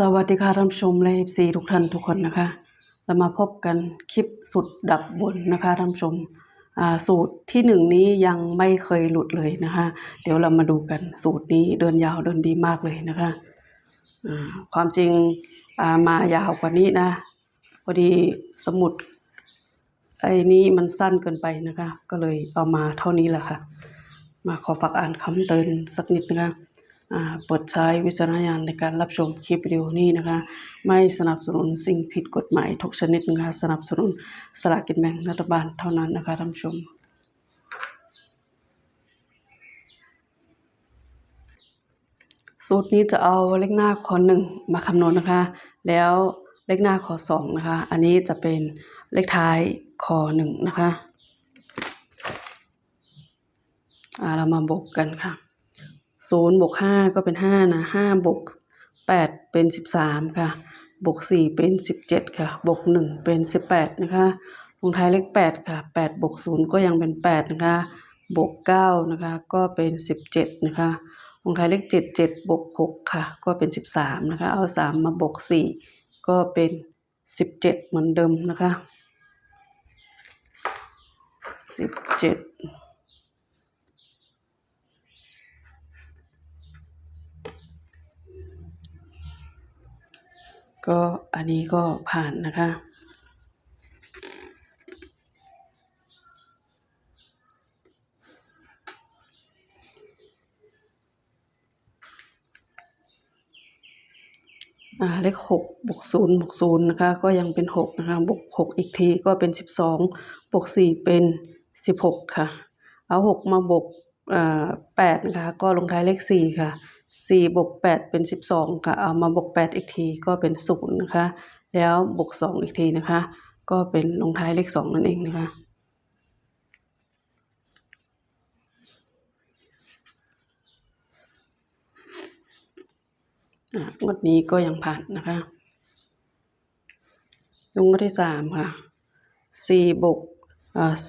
สวัสดีค่ะท่านผู้ชมและ FC ทุกท่านทุกคนนะคะ เรามาพบกันคลิปสุดดับบนนะคะท่านผู้ชมสูตรที่หนึ่งนี้ยังไม่เคยหลุดเลยนะคะ เดี๋ยวเรามาดูกันสูตรนี้เดินยาวเดินดีมากเลยนะคะความจริงามายาวกว่านี้นะพอดีสมุดไอ้นี้มันสั้นเกินไปนะคะ ก็เลยเอามาเท่านี้แหละค่ะ มาขอฝากอ่านคำเตือนสักนิดนะคะ โปรดใช้วิจารณญาณในการรับชมคลิปวิดีโอนี้นะคะ ไม่สนับสนุนสิ่งผิดกฎหมายทุกชนิดนะคะสนับสนุนสลากกินแบ่งรัฐบาลเท่านั้นนะคะท่านผู้ชมสูตรนี้จะเอาเลขหน้าคอหนึ่งมาคำนวณนะคะ แล้วเลขหน้าคอสองนะคะ อันนี้จะเป็นเลขท้ายคอหนึ่งนะคะอ่าเรามาบวกกันค่ะ ศูนย์บวกห้าก็เป็นห้านะห้าบวกแปดเป็นสิบสามค่ะ บวกสี่เป็นสิบเจ็ดค่ะ บวกหนึ่งเป็นสิบแปดนะคะลงท้ายเลขแปดค่ะแปดบวกศูนย์ก็ยังเป็นแปดนะคะ บวกเก้านะคะก็เป็นสิบเจ็ดนะคะลงท้ายเลขเจ็ดเจ็ดบวกหกค่ะ ก็เป็นสิบสามนะคะ เอาสามมาบวกสี่ก็เป็นสิบเจ็ดเหมือนเดิมนะคะสิบเจ็ด ก็อันนี้ก็ผ่านนะคะ อ่าเลขหกบวกศูนย์บวกศูนย์นะคะ ก็ยังเป็นหกนะคะบวกหกอีกทีก็เป็นสิบสองบวกสี่เป็นสิบหกค่ะ เอาหกมาบวกอ่าแปดนะคะ ก็ลงท้ายเลขสี่ค่ะ สี่บวกแปดเป็นสิบสองค่ะ เอามาบวกแปดอีกทีก็เป็นศูนย์นะคะ แล้วบวกสองอีกทีนะคะ ก็เป็นลงท้ายเลขสองนั่นเองนะคะอ่างวดนี้ก็ยังผ่านนะคะลงมาที่สามค่ะสี่บวก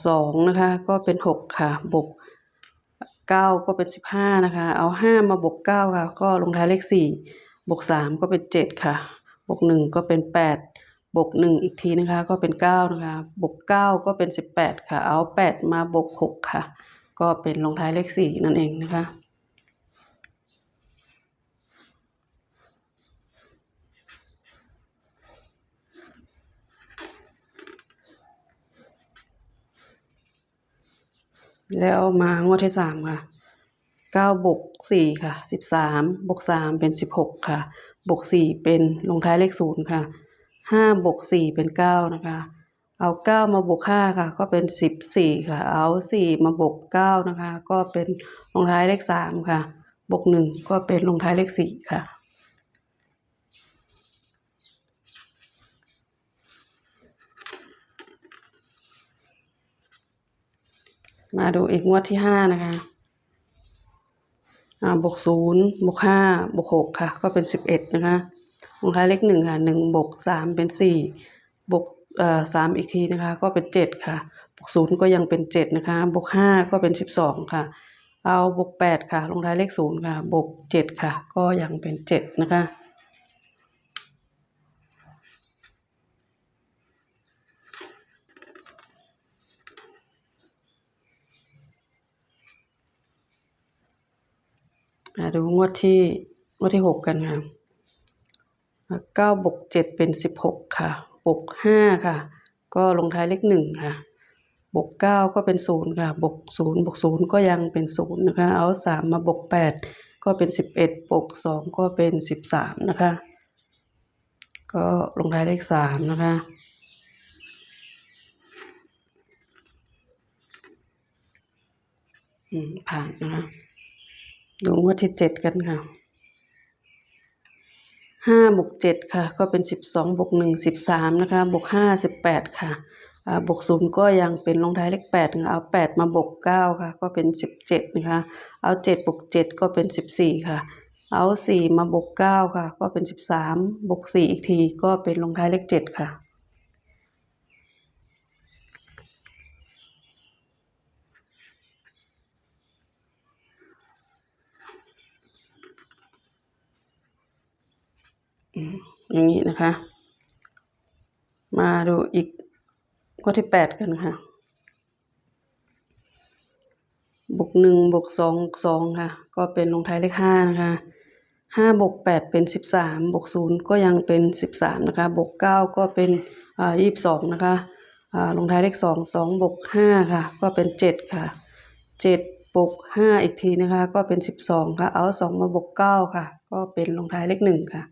สองนะคะ ก็เป็นหกค่ะบวก เก้าก็เป็นสิบห้านะคะ เอาห้ามาบวกเก้าค่ะ ก็ลงท้ายเลขสี่บวกสามก็เป็นเจ็ดค่ะ บวกหนึ่งก็เป็นแปดบวกหนึ่งอีกทีนะคะ ก็เป็นเก้านะคะ บวกเก้าก็เป็นสิบแปดค่ะ เอาแปดมาบวกหกค่ะ ก็เป็นลงท้ายเลขสี่นั่นเองนะคะ แล้วมางวดที่สามค่ะเก้าบวกสี่ค่ะสิบสามบวกสามเป็นสิบหกค่ะบวกสี่เป็นลงท้ายเลขศูนย์ค่ะห้าบวกสี่เป็นเก้านะคะ เอาเก้ามาบวกห้าค่ะ ก็เป็นสิบสี่ค่ะ เอาสี่มาบวกเก้านะคะ ก็เป็นลงท้ายเลขสามค่ะบวกหนึ่งก็เป็นลงท้ายเลขสี่ค่ะ มาดูอีกงวดที่ห้านะคะอ่าบวกศูนย์บวกห้าบวกหกค่ะ ก็เป็นสิบเอ็ดนะคะลงท้ายเลขหนึ่งค่ะหนึ่งบวกสามเป็นสี่บวกเอ่อสามอีกทีนะคะ ก็เป็นเจ็ดค่ะบวกศูนย์ก็ยังเป็นเจ็ดนะคะบวกห้าก็เป็นสิบสองค่ะ เอาบวกแปดค่ะ ลงท้ายเลขศูนย์ค่ะบวกเจ็ดค่ะ ก็ยังเป็นเจ็ดนะคะ อ่าดูงวดที่งวดที่หกกันค่ะเก้าบวกเจ็ดเป็นสิบหกค่ะบวกห้าค่ะ ก็ลงท้ายเลขหนึ่งค่ะบวกเก้าก็เป็นศูนย์ค่ะบวกศูนย์บวกศูนย์ก็ยังเป็นศูนย์นะคะ เอาสามมาบวกแปดก็เป็นสิบเอ็ดบวกสองก็เป็นสิบสามนะคะ ก็ลงท้ายเลขสามนะคะผ่านนะคะ ดูงวดที่เจ็ดกันค่ะห้าบวกเจ็ดค่ะ ก็เป็นสิบสองบวกหนึ่งสิบสามนะคะบวกห้าสิบแปดค่ะบวกศูนย์ก็ยังเป็นลงท้ายเลขแปดเอาแปดมาบวกเก้าค่ะ ก็เป็นสิบเจ็ดนะคะเอาเจ็ดบวกเจ็ดก็เป็นสิบสี่ค่ะ เอาสี่มาบวกเก้าค่ะ ก็เป็นสิบสามบวกสี่อีกทีก็เป็นลงท้ายเลขเจ็ดค่ะ อ อย่างนี้นะคะ มาดูอีกข้อที่แปดกันค่ะบวกหนึ่งบวกสองบวกสองค่ะ ก็เป็นลงท้ายเลขห้านะคะห้าบวกแปดเป็นสิบสามบวกศูนย์ก็ยังเป็นสิบสามนะคะบวกเก้าก็เป็นอ่ายี่สิบสองนะคะอ่าลงท้ายเลขสองสองบวกห้าค่ะ ก็เป็นเจ็ดค่ะเจ็ดบวกห้าอีกทีนะคะ ก็เป็นสิบสองค่ะ เอาสองมาบวกเก้าค่ะ ก็เป็นลงท้ายเลขหนึ่งค่ะ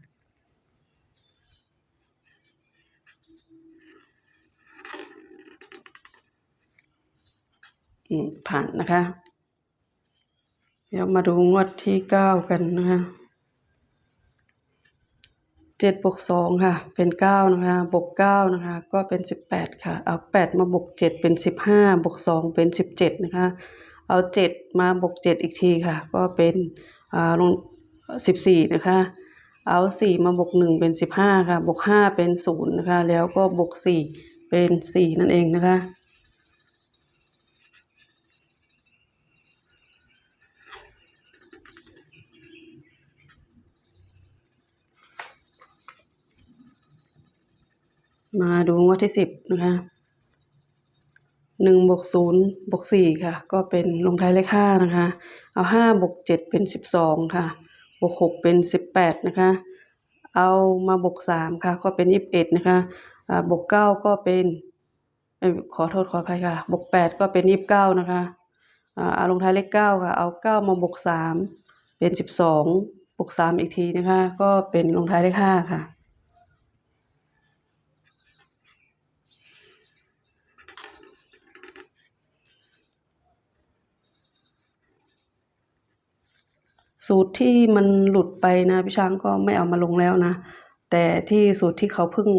ผ่านนะคะ เดี๋ยวมาดูงวดที่เก้ากันนะคะเจ็ดบวกสองค่ะ เป็นเก้านะคะบวกเก้านะคะ ก็เป็นสิบแปดค่ะ เอาแปดมาบวกเจ็ดเป็นสิบห้าบวกสองเป็นสิบเจ็ดนะคะ เอาเจ็ดมาบวกเจ็ดอีกทีค่ะ ก็เป็นอ่าลงสิบสี่นะคะ เอาสี่มาบวกหนึ่งเป็นสิบห้าค่ะบวกห้าเป็นศูนย์นะคะ แล้วก็บวกสี่เป็นสี่นั่นเองนะคะ มาดูงวดที่สิบนะคะหนึ่งบวกศูนย์บวกสี่ค่ะ ก็เป็นลงท้ายเลขห้านะคะ เอาห้าบวกเจ็ดเป็นสิบสองค่ะบวกหกเป็นสิบแปดนะคะ เอามาบวกสามค่ะ ก็เป็นยี่สิบเอ็ดนะคะบวกเก้าก็เป็นขอโทษขออภัยค่ะ บวกแปดก็เป็นยี่สิบเก้านะคะเอาลงท้ายเลขเก้าค่ะ เอาเก้ามาบวกสามเป็นสิบสองบวกสามอีกทีนะคะ ก็เป็นลงท้ายเลขห้าค่ะ สูตรที่มันหลุดไปนะพี่ช้างก็ไม่เอามาลงแล้วนะ แต่ที่สูตรที่เขาเพิ่ง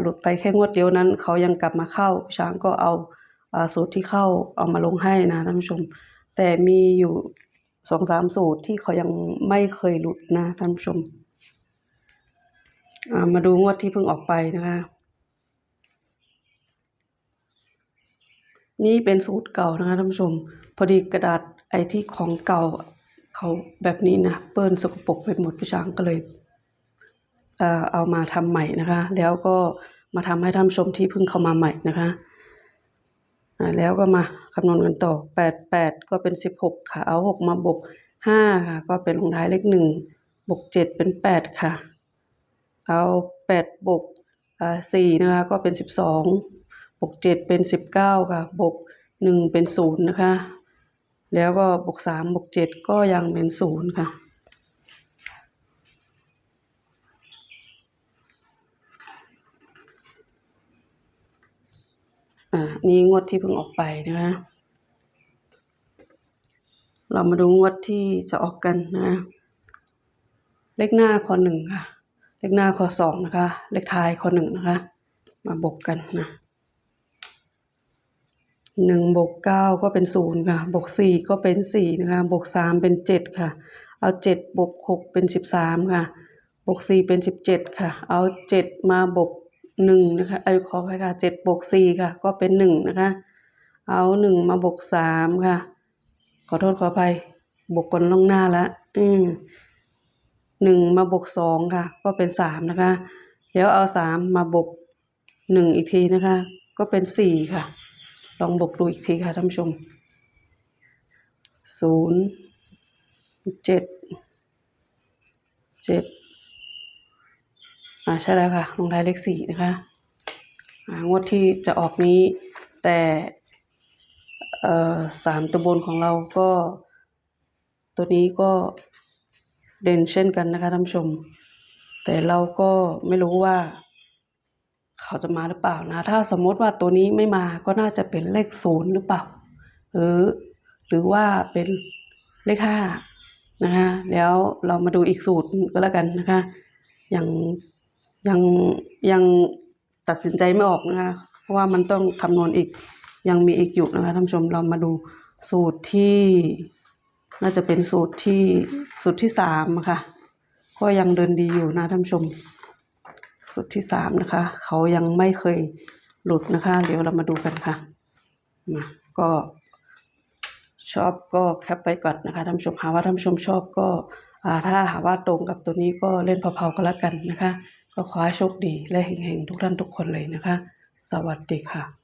หลุดไปแค่งวดเดียวนั้น เขายังกลับมาเข้าพี่ช้างก็เอาสูตรที่เข้าเอามาลงให้นะท่านผู้ชม แต่มีอยู่สองสามสูตรที่เขายังไม่เคยหลุดนะท่านผู้ชมามาดูงวดที่เพิ่งออกไปนะคะนี่เป็นสูตรเก่านะคะท่านผู้ชม พอดีกระดาษไอ้ที่ของเก่า เขาแบบนี้นะเปื้อนสกปรกไปหมดพี่ช้างก็เลยเอามาทำใหม่นะคะ แล้วก็มาทำให้ท่านผู้ชมที่เพิ่งเข้ามาใหม่นะคะแล้วก็มาคำนวณกันต่อแปดแปดก็เป็นสิบหกค่ะ เอาหกมาบวกห้าค่ะ ก็เป็นลงท้ายเลขหนึ่งบวกเจ็ดเป็นแปดค่ะ เอาแปดบวกอ่าสี่นะคะ ก็เป็นสิบสองบวกเจ็ดเป็นสิบเก้าค่ะ บวกหนึ่งเป็นศูนย์นะคะ แล้วก็บวกสามบวกเจ็ดก็ยังเป็นศูนย์ค่ะ อ่า นี่งวดที่เพิ่งออกไปนะคะ เรามาดูงวดที่จะออกกันนะ เลขหน้าคอหนึ่งค่ะ เลขหน้าคอสองนะคะ เลขท้ายคอหนึ่งนะคะ มาบวกกันนะ หนึ่งบวกเก้าก็เป็นศูนย์ค่ะบวกสี่ก็เป็นสี่นะคะบวกสามเป็นเจ็ดค่ะ เอาเจ็ดบวกหกเป็นสิบสามค่ะบวกสี่เป็นสิบเจ็ดค่ะ เอาเจ็ดมาบวกหนึ่งนะคะไอ้ขอไปค่ะเจ็ดบวกสี่ค่ะ ก็เป็นหนึ่งนะคะ เอาหนึ่งมาบวกสามค่ะ ขอโทษขออภัยบวกกันล่วงหน้าล้วอืมหนึ่งมาบวกสองค่ะ ก็เป็นสามนะคะแล้วเอาสามมาบวกหนึ่งอีกทีนะคะ ก็เป็นสี่ค่ะ ลองบวกดูอีกทีค่ะท่านผู้ชมศูนย์เจ็ดเจ็ดอ่าใช่แล้วค่ะ ลงท้ายเลขสี่นะคะอ่างวดที่จะออกนี้แต่เอ่อสามตัวบนของเราก็ตัวนี้ก็เด่นเช่นกันนะคะท่านผู้ชม แต่เราก็ไม่รู้ว่า เขาจะมาหรือเปล่านะ ถ้าสมมติว่าตัวนี้ไม่มาก็น่าจะเป็นเลขศูนย์หรือเปล่า หรือหรือว่าเป็นเลขห้านะคะแล้วเรามาดูอีกสูตรก็แล้วกันนะคะยังยังยังตัดสินใจไม่ออกนะคะเพราะว่ามันต้องคำนวณอีกยังมีอีกอยู่นะคะท่านผู้ชมเรามาดูสูตรที่น่าจะเป็นสูตรที่สูตรที่สามะค่ะก็ยังเดินดีอยู่นะท่านผู้ชม สุดที่สามนะคะ เขายังไม่เคยหลุดนะคะ เดี๋ยวเรามาดูกันค่ะมาก็ชอบก็แคปไปก่อนนะคะท่านผู้ชมหาว่าท่านผู้ชมชอบก็ถ้าหาว่าตรงกับตัวนี้ก็เล่นเผาๆก็แล้วกันนะคะ ก็ขอให้โชคดีและเฮงๆทุกท่านทุกคนเลยนะคะ สวัสดีค่ะ